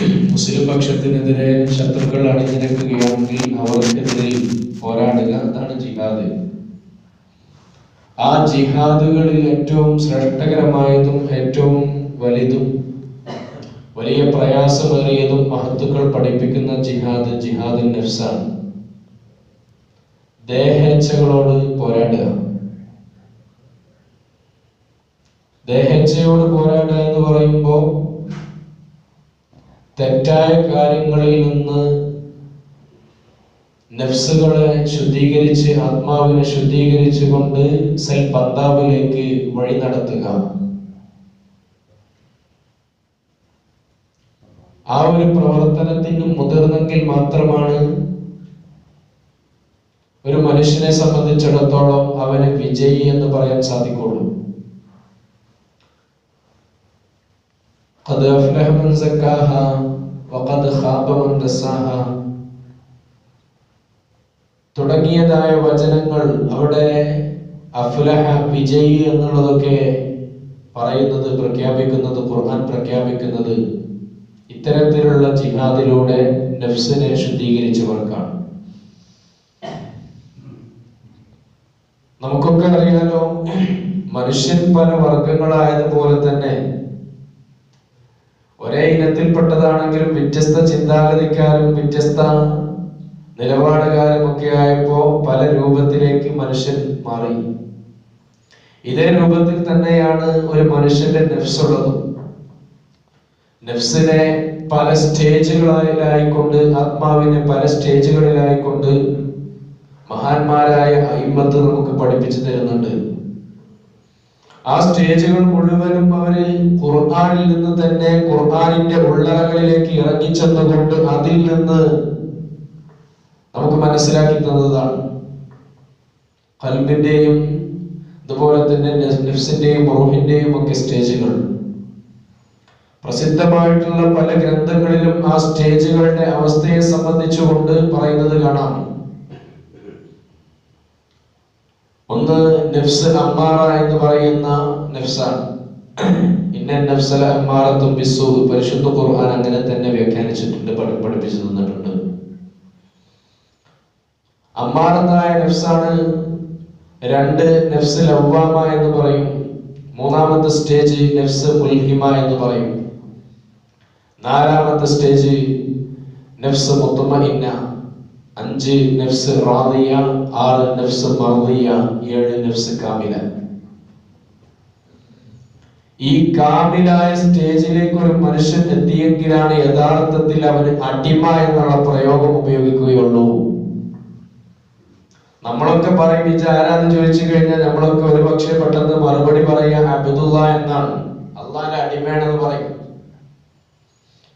മുസ്ലിം പക്ഷത്തിനെതിരെ ശത്രുക്കൾ അണിനിരക്കുകയാണെങ്കിൽ അവർക്കെതിരെ പോരാടുക അതാണ് ജിഹാദ്. ആ ജിഹാദുകളിൽ ഏറ്റവും ശ്രേഷ്ഠകരമായതും ഏറ്റവും വലുതും വലിയ പ്രയാസമേറിയതും മഹത്തുക്കൾ പഠിപ്പിക്കുന്ന ജിഹാദ് ജിഹാദ് നഫ്സാണ്. ദേഹേച്ഛകളോട് പോരാടുക. ദേഹേച്ഛയോട് പോരാടുക എന്ന് പറയുമ്പോൾ തെറ്റായ കാര്യങ്ങളിൽ നിന്ന് നഫ്സുകളെ ശുദ്ധീകരിച്ച് ആത്മാവിനെ ശുദ്ധീകരിച്ചു കൊണ്ട് സെൽ പന്താവിലേക്ക് വഴി നടത്തുക. ആ ഒരു പ്രവർത്തനത്തിന് മുതിർന്നെങ്കിൽ മാത്രമാണ് ഒരു മനുഷ്യനെ സംബന്ധിച്ചിടത്തോളം അവന് വിജയി എന്ന് പറയാൻ സാധിക്കുള്ളൂ قد أفلح من زكاها وقد خاب من دساها തുടങ്ങിയതായ വചനങ്ങൾ അവിടെ അഫ്ലഹ വിജയി എന്നുള്ളതൊക്കെ പറയുന്നത് പ്രഖ്യാപിക്കുന്നത് ഖുർആൻ പ്രഖ്യാപിക്കുന്നത് ഇത്തരത്തിലുള്ള ജിഹാദിലൂടെ നഫ്സിനെ ശുദ്ധീകരിച്ചവർക്കാണ് നമുക്കൊക്കെ അറിയാലോ മനുഷ്യൻ പല വർഗങ്ങളായതുപോലെ തന്നെ ഒരേ ഇനത്തിൽപ്പെട്ടതാണെങ്കിലും വ്യത്യസ്ത ചിന്താഗതിക്കാരും വ്യത്യസ്ത നിലപാടുകാരും ഒക്കെ ആയപ്പോ പല രൂപത്തിലേക്ക് മനുഷ്യൻ മാറി. ഇതേ രൂപത്തിൽ തന്നെയാണ് ഒരു മനുഷ്യന്റെ നെഫ്സുള്ളത്. നെഫ്സിനെ പല സ്റ്റേജുകളിലായിക്കൊണ്ട് ആത്മാവിനെ പല സ്റ്റേജുകളിലായിക്കൊണ്ട് മഹാന്മാരായ അയിമത്ത് നമുക്ക് പഠിപ്പിച്ചു തരുന്നുണ്ട്. ആ സ്റ്റേജുകൾ മുഴുവനും അവരെ ഖുർആാനിൽ നിന്ന് തന്നെ ഖുർആാനിന്റെ ഉള്ളറകളിലേക്ക് ഇറങ്ങിച്ചെന്നുകൊണ്ട് അതിൽ നിന്ന് നമുക്ക് മനസ്സിലാക്കി തന്നതാണ്. കൽബിന്റെയും അതുപോലെ തന്നെ നെഫ്സിന്റെയും റൂഹിന്റെയും ഒക്കെ സ്റ്റേജുകൾ. പ്രസിദ്ധമായിട്ടുള്ള പല ഗ്രന്ഥങ്ങളിലും ആ സ്റ്റേജുകളുടെ അവസ്ഥയെ സംബന്ധിച്ചുകൊണ്ട് പറയുന്നത് കാണാം. ഒന്ന് നഫ്സ് അമ്മാറ എന്ന് പറയുന്ന നഫ്സാണ്. ഇന്ന നഫ്സല അമ്മാറത്തും ബിസ്സു പരിശുദ്ധ ഖുർആൻ അങ്ങനെ തന്നെ വ്യാഖ്യാനിച്ചിട്ടുണ്ട് പഠി- പഠിപ്പിച്ചു തന്നിട്ടുണ്ട്. അമ്മാറത്തായ നഫ്സാണ് രണ്ട് നഫ്സ് ലവ്വാമ എന്ന് പറയും. മൂന്നാമത്തെ സ്റ്റേജ് നഫ്സ് മുൽഹിമ എന്ന് പറയും. നാലാമത്തെ സ്റ്റേജ് നഫ്സ് മുത്തമഇന്ന അഞ്ച് നഫ്സ് റാദിയ ആറ് നഫ്സ് മർദിയ ഏഴ് നഫ്സ് കാമില. ഈ കാമിലായ സ്റ്റേജിലേക്ക് ഒരു മനുഷ്യൻ എത്തിയെങ്കിലാണ് യഥാർത്ഥത്തിൽ അവന് അടിമ എന്നുള്ള പ്രയോഗം ഉപയോഗിക്കുകയുള്ളൂ. നമ്മളൊക്കെ പറയും ഇത് ആരാന്ന് ചോദിച്ചു കഴിഞ്ഞാൽ നമ്മളൊക്കെ ഒരു പക്ഷേ പെട്ടെന്ന് മറുപടി പറയുക അബ്ദുള്ള എന്നാണ്. അള്ളാന്റെ അടിമയാണെന്ന് പറയും.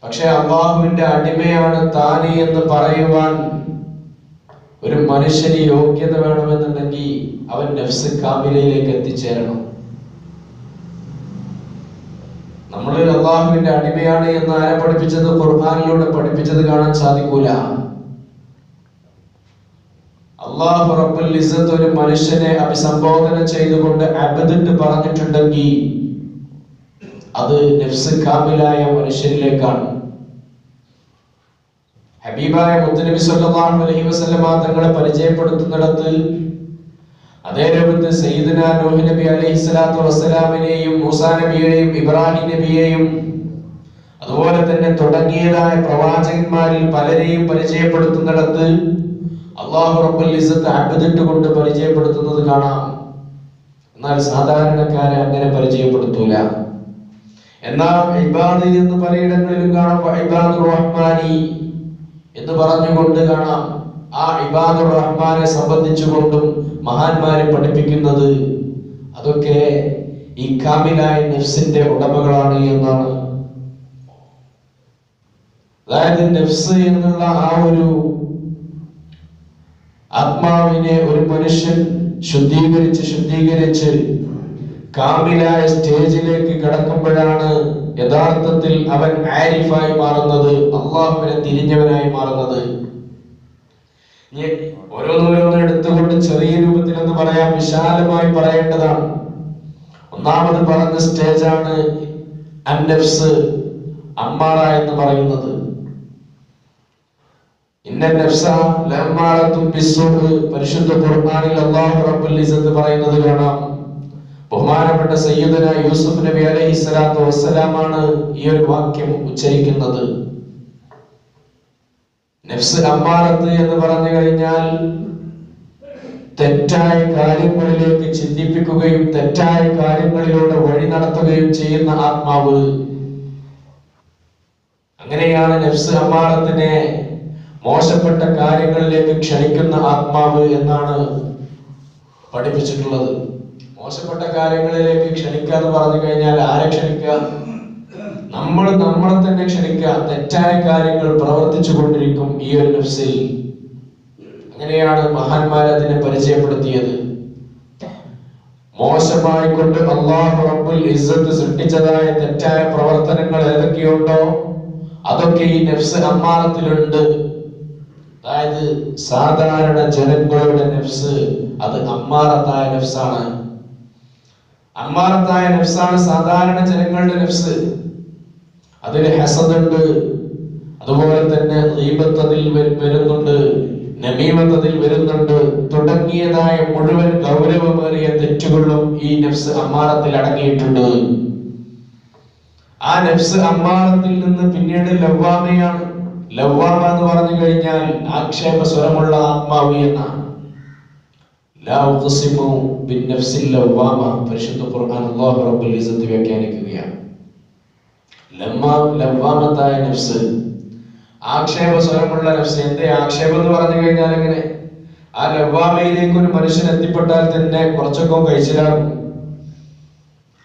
പക്ഷെ അള്ളാഹുവിന്റെ അടിമയാണ് താനി എന്ന് പറയുവാൻ ഒരു മനുഷ്യന് യോഗ്യത വേണമെന്നുണ്ടെങ്കിൽ അവൻ നഫ്സ് കാമിലയിലേക്ക് എത്തിച്ചേരണം. നമ്മൾ അള്ളാഹുവിന്റെ അടിമയാണ് എന്ന് ആരെ പഠിപ്പിച്ചത്? ഖുർആാനിലൂടെ പഠിപ്പിച്ചത് കാണാൻ സാധിക്കൂല. അള്ളാഹു റബ്ബുൽ ഇസത്ത് ഒരു മനുഷ്യനെ അഭിസംബോധന ചെയ്തുകൊണ്ട് അബദിട്ട് പറഞ്ഞിട്ടുണ്ടെങ്കിൽ അത് നഫ്സ് കാമിലായ മനുഷ്യരിലേക്കാണ് ഹബീബായ മുത്തനബി സല്ലല്ലാഹു അലൈഹി വസല്ലമ തങ്ങളെ പരിചയപ്പെടുത്തുന്നിടത്ത് അതേ രൂപത്തിൽ സയ്യിദന നൂഹ് നബി അലൈഹി സ്വലാത്തു വസ്സലാമിനെയും മൂസാ നബിയെയും ഇബ്രാഹിം നബിയെയും അതുപോലെ തന്നെ തുടങ്ങിയതായ പ്രവാചകന്മാരിൽ പലരെയും പരിചയപ്പെടുത്തുന്നിടത്ത് അള്ളാഹു റബ്ബുൽ ഇസ്സത്ത് അബദിട്ട് കൊണ്ട് പരിചയപ്പെടുത്തുന്നത് കാണാം. എന്നാൽ സാധാരണക്കാരെ അങ്ങനെ പരിചയപ്പെടുത്തൂല. എന്നാൽ ഇബാദ് എന്ന് പലയിടങ്ങളിലും കാണാം. ഇബാദുർ റഹ്മാനി. എന്ന് പറഞ്ഞുകൊണ്ട് കാണാം ആ ഇബാദുർ റഹ്മാനെ സംബന്ധിച്ചുകൊണ്ടും മഹാന്മാരെ പഠിപ്പിക്കുന്നത് അതൊക്കെ ഈ കാമിലായ നഫ്സിന്റെ ഉടമകളാണ് എന്നാണ്. അതായത് നഫ്സ് എന്നുള്ള ആ ഒരു ആത്മാവിനെ ഒരു മനുഷ്യൻ ശുദ്ധീകരിച്ച് ശുദ്ധീകരിച്ച് കാമിലായ സ്റ്റേജിലേക്ക് കടക്കുമ്പോഴാണ് യഥാർത്ഥത്തിൽ അവൻ ആരിഫായി മാറുന്നത് അള്ളാഹുവിനെ തിരിഞ്ഞവനായി മാറുന്നത്. ഓരോന്നോരോന്ന് എടുത്തുകൊണ്ട് ചെറിയ രൂപത്തിൽ എന്ന് പറയാം വിശാലമായി പറയേണ്ടതാണ്. ഒന്നാമത് പറഞ്ഞ സ്റ്റേജാണ് അന്നഫ്സ് അമ്മാറ എന്ന് പറയുന്നത്. പരിശുദ്ധ ഖുർആനിൽ അല്ലാഹു റബ്ബുൽ ഇസ്സത്ത് പറയുന്നത് കാണാം. ബഹുമാനപ്പെട്ട സയ്യിദന യൂസുഫ് നബി അലൈഹി സ്വലാത്തു വസ്സലാമാണ് ഈ ഒരു വാക്യം ഉച്ചരിക്കുന്നത്. നഫ്സ് അമ്മാറത്ത് എന്ന് പറഞ്ഞു കഴിഞ്ഞാൽ തെറ്റായ കാര്യങ്ങളിലേക്ക് ചിന്തിപ്പിക്കുകയും തെറ്റായ കാര്യങ്ങളിലൂടെ വഴി നടത്തുകയും ചെയ്യുന്ന ആത്മാവ്. അങ്ങനെയാണ് നഫ്സ് അമ്മാറത്തിനെ മോശപ്പെട്ട കാര്യങ്ങളിലേക്ക് ക്ഷണിക്കുന്ന ആത്മാവ് എന്നാണ് പഠിപ്പിച്ചിട്ടുള്ളത്. മോശപ്പെട്ട കാര്യങ്ങളിലേക്ക് ക്ഷണിക്കുക എന്ന് പറഞ്ഞു കഴിഞ്ഞാൽ ആരെ ക്ഷണിക്കുക? നമ്മൾ നമ്മളെ തന്നെ ക്ഷണിക്കുക. തെറ്റായ കാര്യങ്ങൾ പ്രവർത്തിച്ചു കൊണ്ടിരിക്കും ഈ ഒരു നഫ്സിൽ. അങ്ങനെയാണ് മഹാന്മാർ അതിനെ പരിചയപ്പെടുത്തിയത്. മോശമായി കൊണ്ട് അള്ളാഹു റബ്ബുൽ ഇസ്സത്ത് സൃഷ്ടിച്ചതായ തെറ്റായ പ്രവർത്തനങ്ങൾ ഏതൊക്കെയുണ്ടോ അതൊക്കെ ഈ നഫ്സ് അമ്മാറത്തിലുണ്ട് അതായത് സാധാരണ ജനങ്ങളുടെ നഫ്സ് അത് അമ്മാറത്തായ നഫ്സാണ്. അമ്മാറത്തായ നഫ്സാണ് സാധാരണ ജനങ്ങളുടെ നഫ്സ്. അതിൽ ഹസദുണ്ട്. അതുപോലെ തന്നെ ദീപത്തതിൽ വരുന്നുണ്ട്. നമീമത്തതിൽ വരുന്നുണ്ട്. തുടങ്ങിയതായ മുഴുവൻ ഗൗരവമേറിയ തെറ്റുകളും ഈ നഫ്സ് അമ്മാറത്തിൽ അടങ്ങിയിട്ടുണ്ട്. ആ നഫ്സ് അമ്മാറത്തിൽ നിന്ന് പിന്നീട് ലവ്വാമയാണ്. ലവ്വാമ എന്ന് പറഞ്ഞു കഴിഞ്ഞാൽ ആക്ഷേപ സ്വരമുള്ള ആത്മാവ് എന്നാണ് ലാ ഉഖ്സിമു ബിന്നഫ്സിൽ ലവ്വാമ പരിശുദ്ധ ഖുർആൻ അല്ലാഹു റബ്ബുൽ ഇസ്സത്ത് വ്യാഖ്യാനിക്കുകയാണ്. ലവ്വാമത്തായ നഫ്സ്. ആക്ഷേപ സ്വരമുള്ള നഫ്സ്. എന്റെ ആക്ഷേപം എന്ന് പറഞ്ഞു കഴിഞ്ഞാൽ എങ്ങനെ? ആ ലവ്വാമയിലേക്ക് ഒരു മനുഷ്യൻ എത്തിപ്പെട്ടാൽ തന്നെ കുറച്ചൊക്കെ കഴിച്ചിലാകും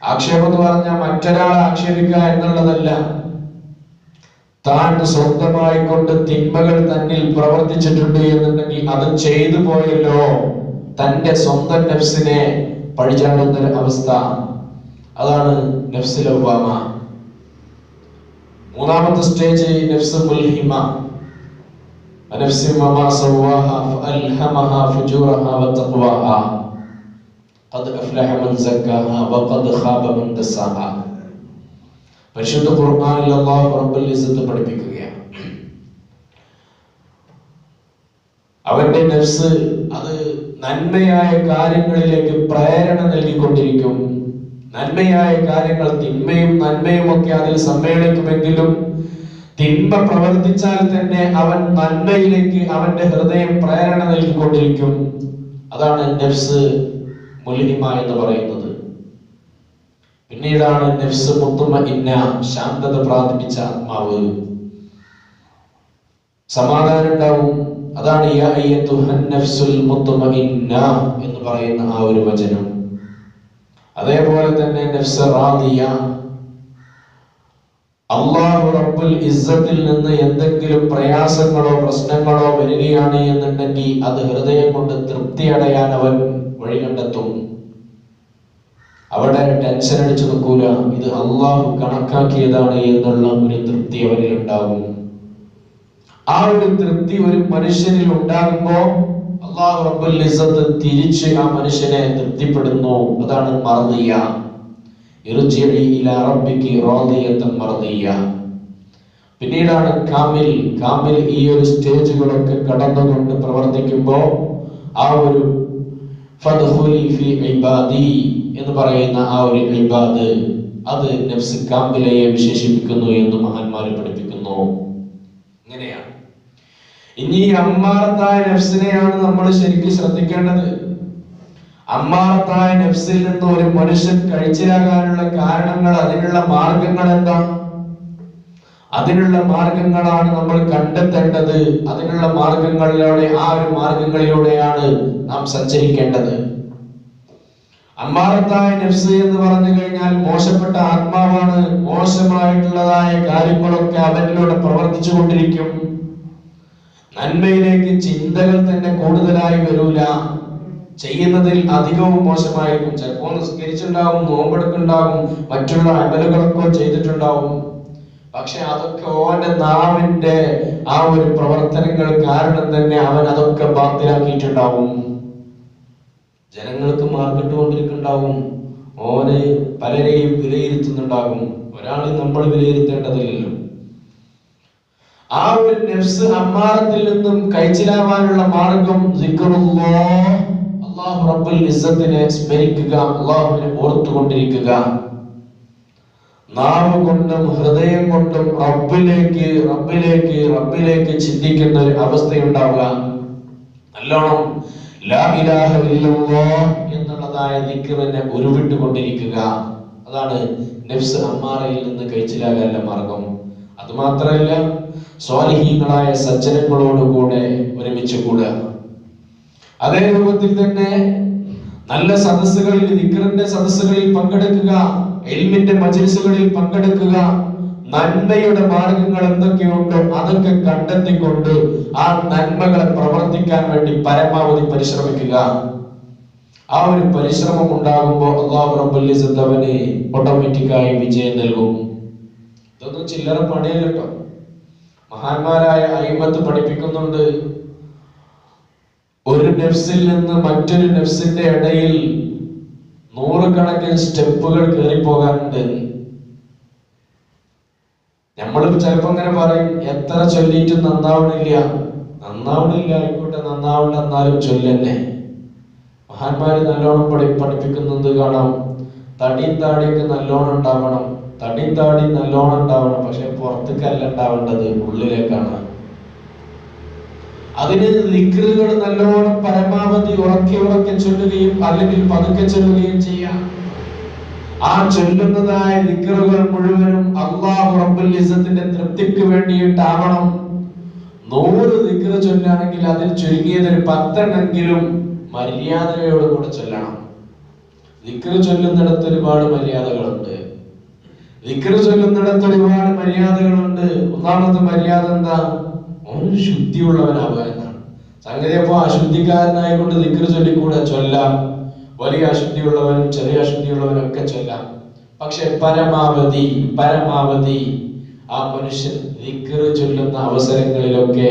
ആക്ഷേപം എന്ന് പറഞ്ഞാൽ മറ്റൊരാളെ ആക്ഷേപിക്കുക എന്നുള്ളതല്ല. താൻ സ്വന്തമായി കൊണ്ട് തിന്മകൾ തന്നിൽ പ്രവർത്തിച്ചിട്ടുണ്ട് എന്നുണ്ടെങ്കിൽ അത് ചെയ്തു പോയല്ലോ. തന്റെ സ്വന്തം നഫ്സിനെ പഴിചാടുന്ന ഒരു അവസ്ഥ. അതാണ് നഫ്സ് ഒബാമ മൂന്നാമത്തെ സ്റ്റേജ് നഫ്സ് മുൽഹിമ. ഖദ് അഫ്ലഹ മൻ ഖാബ മൻ പരിശുദ്ധ ഖുർആനിൽ അല്ലാഹു പഠിപ്പിക്കുകയാണ്. അവന്റെ നഫ്സ് അത് നന്മയായ കാര്യങ്ങളിലേക്ക് പ്രേരണ നൽകിക്കൊണ്ടിരിക്കും. നന്മയായ കാര്യങ്ങൾ തിന്മയും നന്മയും ഒക്കെ അതിൽ സമ്മേളിക്കുമെങ്കിലും തിന്മ പ്രവർത്തിച്ചാൽ തന്നെ അവൻ നന്മയിലേക്ക് അവന്റെ ഹൃദയം പ്രേരണ നൽകിക്കൊണ്ടിരിക്കും. അതാണ് നഫ്സ് മുൽഹിമ എന്ന് പറയുന്നത്. പിന്നീടാണ് നഫ്സ് മുത്തുമ ഇന്ന ശാന്തത പ്രാപിച്ച ആത്മാവ്. സമാധാനം ഉണ്ടാവും. അതാണ് എന്ന് പറയുന്ന ആ ഒരു വചനം. അതേപോലെ തന്നെ നഫ്സ റാദിയ. അള്ളാഹു റബ്ബുൽ ഇസ്സത്തിൽ നിന്ന് എന്തെങ്കിലും പ്രയാസങ്ങളോ പ്രശ്നങ്ങളോ വരികയാണ് എന്നുണ്ടെങ്കിൽ അത് ഹൃദയം കൊണ്ട് തൃപ്തി അടയാൻ അവൻ വഴി കണ്ടെത്തും. അവിടെ ടെൻഷൻ അടിച്ചു നിൽക്കൂല. ഇത് അള്ളാഹു കണക്കാക്കിയതാണ് എന്നുള്ള ഒരു തൃപ്തി അവരിൽ ഉണ്ടാകും ആ ഒരു തൃപ്തി ഒരു മനുഷ്യനിൽ ഉണ്ടാകുമ്പോ അള്ളാഹു റബ്ബുൽ ഇസത്ത് തിരിച്ച് ആ മനുഷ്യനെ തൃപ്തിപ്പെടുന്നു. അതാണ് മർദിയ. പിന്നീടാണ് കാമിൽ. കാമിൽ ഈ ഒരു സ്റ്റേജുകളൊക്കെ കടന്നുകൊണ്ട് പ്രവർത്തിക്കുമ്പോൾ ആ ഒരു എന്ന് പറയുന്ന ആ ഒരു ഇബാദ് അത് നഫ്സ് കാമിലയെ വിശേഷിപ്പിക്കുന്നു എന്ന് മഹാന്മാർ പഠിപ്പിക്കുന്നു. ഇനി അമ്മാർത്തായ നഫ്സിനെയാണ് നമ്മൾ ശരിക്കും ശ്രദ്ധിക്കേണ്ടത്. അമ്മാറത്തായ നഫ്സിൽ നിന്ന് ഒരു മനുഷ്യൻ കഴിച്ചിലാകാനുള്ള കാരണങ്ങൾ അതിനുള്ള മാർഗങ്ങൾ എന്താ? അതിനുള്ള മാർഗങ്ങളാണ് നമ്മൾ കണ്ടെത്തേണ്ടത്. അതിനുള്ള മാർഗങ്ങളിലൂടെ ആ ഒരു മാർഗങ്ങളിലൂടെയാണ് നാം സഞ്ചരിക്കേണ്ടത്. അമ്മാറത്തായ നഫ്സ് എന്ന് പറഞ്ഞു കഴിഞ്ഞാൽ മോശപ്പെട്ട ആത്മാവാണ്. മോശമായിട്ടുള്ളതായ കാര്യങ്ങളൊക്കെ അവനിലൂടെ പ്രവർത്തിച്ചു കൊണ്ടിരിക്കും നന്മയിലേക്ക് ചിന്തകൾ തന്നെ കൂടുതലായി വരൂല. ചെയ്യുന്നതിൽ അധികവും മോശമായിരിക്കും. ചിലപ്പോൾ നിസ്കരിച്ചിട്ടുണ്ടാവും നോമ്പെടുക്കുണ്ടാവും മറ്റുള്ള അമലുകളൊക്കെ ചെയ്തിട്ടുണ്ടാവും. പക്ഷെ അതൊക്കെ ഓന്റെ നാവിന്റെ ആ ഒരു പ്രവർത്തനങ്ങൾ കാരണം തന്നെ അവൻ അതൊക്കെ ബാത്തിലാക്കിയിട്ടുണ്ടാവും. ജനങ്ങൾക്ക് മാർക്കിട്ടുകൊണ്ടിരിക്കുന്നുണ്ടാവും ഓനെ പലരെയും വിലയിരുത്തുന്നുണ്ടാകും. ഒരാളെ നമ്മൾ വിലയിരുത്തേണ്ടതില്ലല്ലോ. ആ ഒരു നെഫ്സ് അമ്മാറത്തിൽ നിന്നും കഴിച്ചിലാവാനുള്ള മാർഗം അള്ളാഹു റബ്ബുൽ ഇസ്സത്തിനെ സ്മരിക്കുക അള്ളാഹുവിനെ ഓർത്തുകൊണ്ടിരിക്കുക. നാവ് കൊണ്ടും ഹൃദയം കൊണ്ടും റബ്ബിലേക്ക് റബ്ബിലേക്ക് റബ്ബിലേക്ക് ചിന്തിക്കുന്ന ഒരു അവസ്ഥയുണ്ടാവുക. നല്ലോണം ലാ ഇലാഹ ഇല്ലല്ലാഹ് എന്നുള്ളതായ ദിക്റിനെ ഉരുവിട്ടുകൊണ്ടിരിക്കുക. അതാണ് നെഫ്സ് അമ്മാറയിൽ നിന്ന് കഴിച്ചിലാകാനുള്ള മാർഗം. അത് മാത്രമല്ല സജ്ജനങ്ങളോട് കൂടെ ഒരുമിച്ച് കൂടുക. അതേ രൂപത്തിൽ തന്നെ നല്ല സദസ്സുകളിൽ വിക്രന്റെ സദസ്സുകളിൽ പങ്കെടുക്കുക എൽമിന്റെ മജിൽസുകളിൽ പങ്കെടുക്കുക നന്മയുടെ മാർഗങ്ങൾ എന്തൊക്കെയുണ്ടോ അതൊക്കെ കണ്ടെത്തിക്കൊണ്ട് ആ നന്മകളെ പ്രവർത്തിക്കാൻ വേണ്ടി പരമാവധി പരിശ്രമിക്കുക. ആ ഒരു പരിശ്രമം ഉണ്ടാകുമ്പോൾ അള്ളാഹു റബ്ബുൽ അവന് ഓട്ടോമാറ്റിക്കായി വിജയം നൽകും. ഇതൊന്നും ചില്ലറ പണിയല്ല കേട്ടോ. മഹാന്മാരായ അയിമത്ത് പഠിപ്പിക്കുന്നുണ്ട്. ഒരു നെഫ്സിൽ നിന്ന് മറ്റൊരു നെഫ്സിന്റെ ഇടയിൽ നൂറുകണക്കിന് സ്റ്റെപ്പുകൾ കയറി പോകാനുണ്ട് നമ്മൾ ചിലപ്പോ ഇങ്ങനെ പറയും എത്ര ചൊല്ലിയിട്ടും നന്നാവണില്ല. നന്നാവണില്ല ആയിക്കോട്ടെ നന്നാവണ്ട എന്നാലും ചൊല്ലന്നെ. മഹാന്മാര് നല്ലോണം പഠി പഠിപ്പിക്കുന്നത് കാണാം. തടിയും താടിയൊക്കെ നല്ലോണം ഉണ്ടാവണം. തടിയും താടി നല്ലോണം ഉണ്ടാവണം പക്ഷെ പുറത്തേക്കല്ല ഉണ്ടാവേണ്ടത് ഉള്ളിലേക്കാണ്. അതിന് ദിക്റുകൾ നല്ലോണം പരമാവധി ഉറക്കെ ഉറക്കെ ചൊല്ലുകയും അല്ലെങ്കിൽ പതുക്കെ ചൊല്ലുകയും ചെയ്യാം. ആ ചൊല്ലുന്നതായ ദിക്റുകൾ മുഴുവനും അള്ളാഹു റബ്ബുൽ ഇസ്സത്തിന്റെ തൃപ്തിക്ക് വേണ്ടിയിട്ടാവണം. നൂറ് നിക്ര ചൊല്ലുകയാണെങ്കിൽ അതിൽ ചുരുങ്ങിയത് ഒരു പത്തെണ്ണെങ്കിലും മര്യാദയോടുകൂടെ ചൊല്ലണം. നിക്ര ചൊല്ലുന്നിടത്ത് ഒരുപാട് മര്യാദകളുണ്ട്. ദിക്റ് ചൊല്ലുന്നിടത്ത് ഒരുപാട് മര്യാദകളുണ്ട്. ഒന്നാമത്തെ മര്യാദ എന്താ? ഒരു ശുദ്ധിയുള്ളവനാവുക എന്നാണ്. സംഗതി അപ്പോ അശുദ്ധിക്കാരനായിക്കൊണ്ട് ദിക്റ് ചൊല്ലിക്കൂടെ? ചൊല്ലാം. വലിയ അശുദ്ധിയുള്ളവനും ചെറിയ അശുദ്ധിയുള്ളവനും ഒക്കെ ചൊല്ലാം. പക്ഷെ പരമാവധി പരമാവധി ആ മനുഷ്യൻ ദിക്റ് ചൊല്ലുന്ന അവസരങ്ങളിലൊക്കെ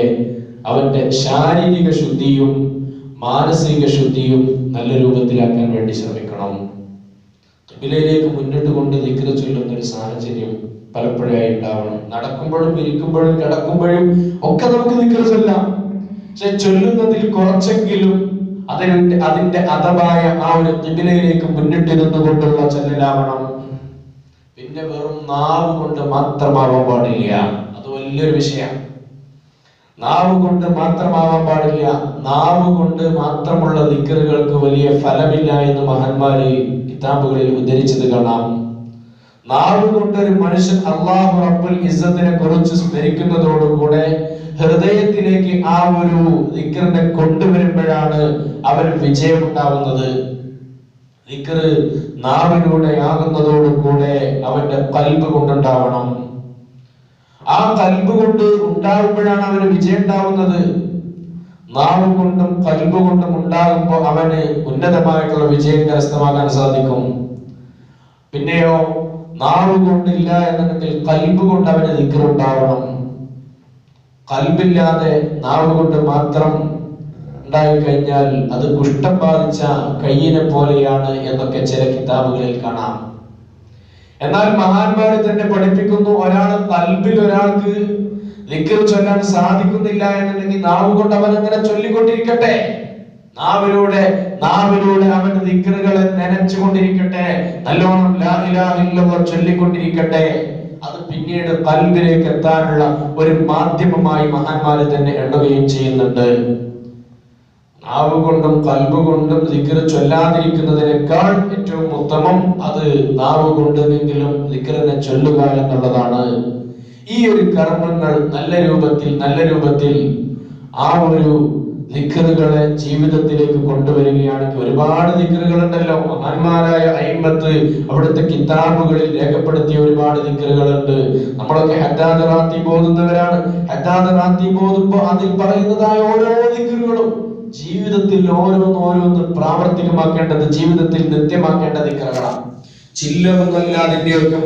അവന്റെ ശാരീരിക ശുദ്ധിയും മാനസിക ശുദ്ധിയും നല്ല രൂപത്തിലാക്കാൻ വേണ്ടി ശ്രമിക്കണം കിബിലയിലേക്ക് മുന്നിട്ട് കൊണ്ട് ദിക്റ് ചൊല്ലുന്ന ഒരു സാഹചര്യം പലപ്പോഴായി ഉണ്ടാവണം. നടക്കുമ്പോഴും ഇരിക്കുമ്പോഴും കിടക്കുമ്പോഴും ഒക്കെ നമുക്ക് ദിക്റ് ചൊല്ലാം. പക്ഷെ ചൊല്ലുന്നതിൽ കുറച്ചെങ്കിലും അതിന്റെ അതിന്റെ അതവായ ആ ഒരു കിബിലയിലേക്ക് മുന്നിട്ടിരുന്നു കൊണ്ടുള്ള ചൊല്ലലാവണം. പിന്നെ വെറും നാവ് കൊണ്ട് മാത്രമാവാൻ പാടില്ല. അത് വലിയൊരു വിഷയമാണ്. നാവ് കൊണ്ട് മാത്രമാവാൻ പാടില്ല. നാവ് കൊണ്ട് മാത്രമുള്ള ദിക്കറുകൾക്ക് വലിയ ഫലമില്ല എന്ന് മഹന്മാര് കിതാബുകളിൽ ഉദ്ധരിച്ചത് കാണാം. നാവ് കൊണ്ട് ഒരു മനുഷ്യൻ അള്ളാഹു റബ്ബുൽ ഇസ്സത്തിനെ കുറിച്ച് സ്മരിക്കുന്നതോടുകൂടെ ഹൃദയത്തിലേക്ക് ആ ഒരു ദിക്കറിനെ കൊണ്ടുവരുമ്പോഴാണ് അവൻ വിജയമുണ്ടാവുന്നത് ദിക്കറ് നാവിലൂടെ ആകുന്നതോടുകൂടെ അവന്റെ കൽബ് കൊണ്ടുണ്ടാവണം. ആ കൽബ് കൊണ്ട് ഉണ്ടാകുമ്പോഴാണ് അവന് വിജയം ഉണ്ടാവുന്നത്. നാവ് കൊണ്ടും കൽബ് കൊണ്ടും ഉണ്ടാകുമ്പോൾ അവന് ഉന്നതമായിട്ടുള്ള വിജയം കരസ്ഥമാക്കാൻ സാധിക്കും. പിന്നെയോ നാവ് കൊണ്ടില്ല എന്നുണ്ടെങ്കിൽ കൽബ് കൊണ്ട് അവന് ദിക്കറുണ്ടാവണം കൽബില്ലാതെ നാവ് കൊണ്ട് മാത്രം ഉണ്ടായി കഴിഞ്ഞാൽ അത് കുഷ്ഠം ബാധിച്ച കയ്യിനെ പോലെയാണ് എന്നൊക്കെ ചില കിതാബുകളിൽ കാണാം. എന്നാൽ മഹാന്മാര് തന്നെ പഠിപ്പിക്കുന്നു ഒരാൾ കൽബിൽ ഒരാൾക്ക് ലിക്കർ ചൊല്ലാൻ സാധിക്കുന്നില്ല എന്നുണ്ടെങ്കിൽ നാവ് കൊണ്ട് അവൻ അങ്ങനെ ചൊല്ലിക്കൊണ്ടിരിക്കട്ടെ. നാവിലൂടെ നാവിലൂടെ അവൻ ദിക്കറുകളെ നനച്ചുകൊണ്ടിരിക്കട്ടെ. നല്ലോണം ലാ ഇലാഹ ഇല്ലല്ലാഹ് ചൊല്ലിക്കൊണ്ടിരിക്കട്ടെ. അത് പിന്നീട് കൽബിലേക്ക് എത്താനുള്ള ഒരു മാധ്യമമായി മഹാന്മാര് തന്നെ എണ്ണുകയും ചെയ്യുന്നുണ്ട്. നാവ് കൊണ്ടും കൽബ് കൊണ്ടും ദിക്ർ ചൊല്ലാതിരിക്കുന്നതിനേക്കാൾ ഏറ്റവും ഉത്തമം അത് നാവ് കൊണ്ടുമെങ്കിലും ദിക്റിനെ ചൊല്ലുക എന്നുള്ളതാണ്. ഈ ഒരു കർമ്മങ്ങൾ നല്ല രൂപത്തിൽ നല്ല രൂപത്തിൽ ആ ഒരു ദിക്കറുകളെ ജീവിതത്തിലേക്ക് കൊണ്ടുവരികയാണെങ്കിൽ ഒരുപാട് ദിക്കറുകൾ ഉണ്ടല്ലോ മഹാന്മാരായ അയിമത്ത് അവിടുത്തെ കിതാബുകളിൽ രേഖപ്പെടുത്തിയ ഒരുപാട് ദിക്കറുകളുണ്ട് നമ്മളൊക്കെ ഹദ്ദാദ് റാത്തി ബോധുന്നവരാണ്. ഹദ്ദാദ് റാത്തി ബോധുമ്പോ അതിൽ പറയുന്നതായ ഓരോ ദിക്കറുകളും ജീവിതത്തിൽ ഓരോന്ന് ഓരോന്ന് പ്രാവർത്തികമാക്കേണ്ടത് ജീവിതത്തിൽ നിത്യമാക്കേണ്ടത് ഇക്കറകളാണ് ചില്ലറൊന്നുമല്ല അതിന്റെയൊക്കെ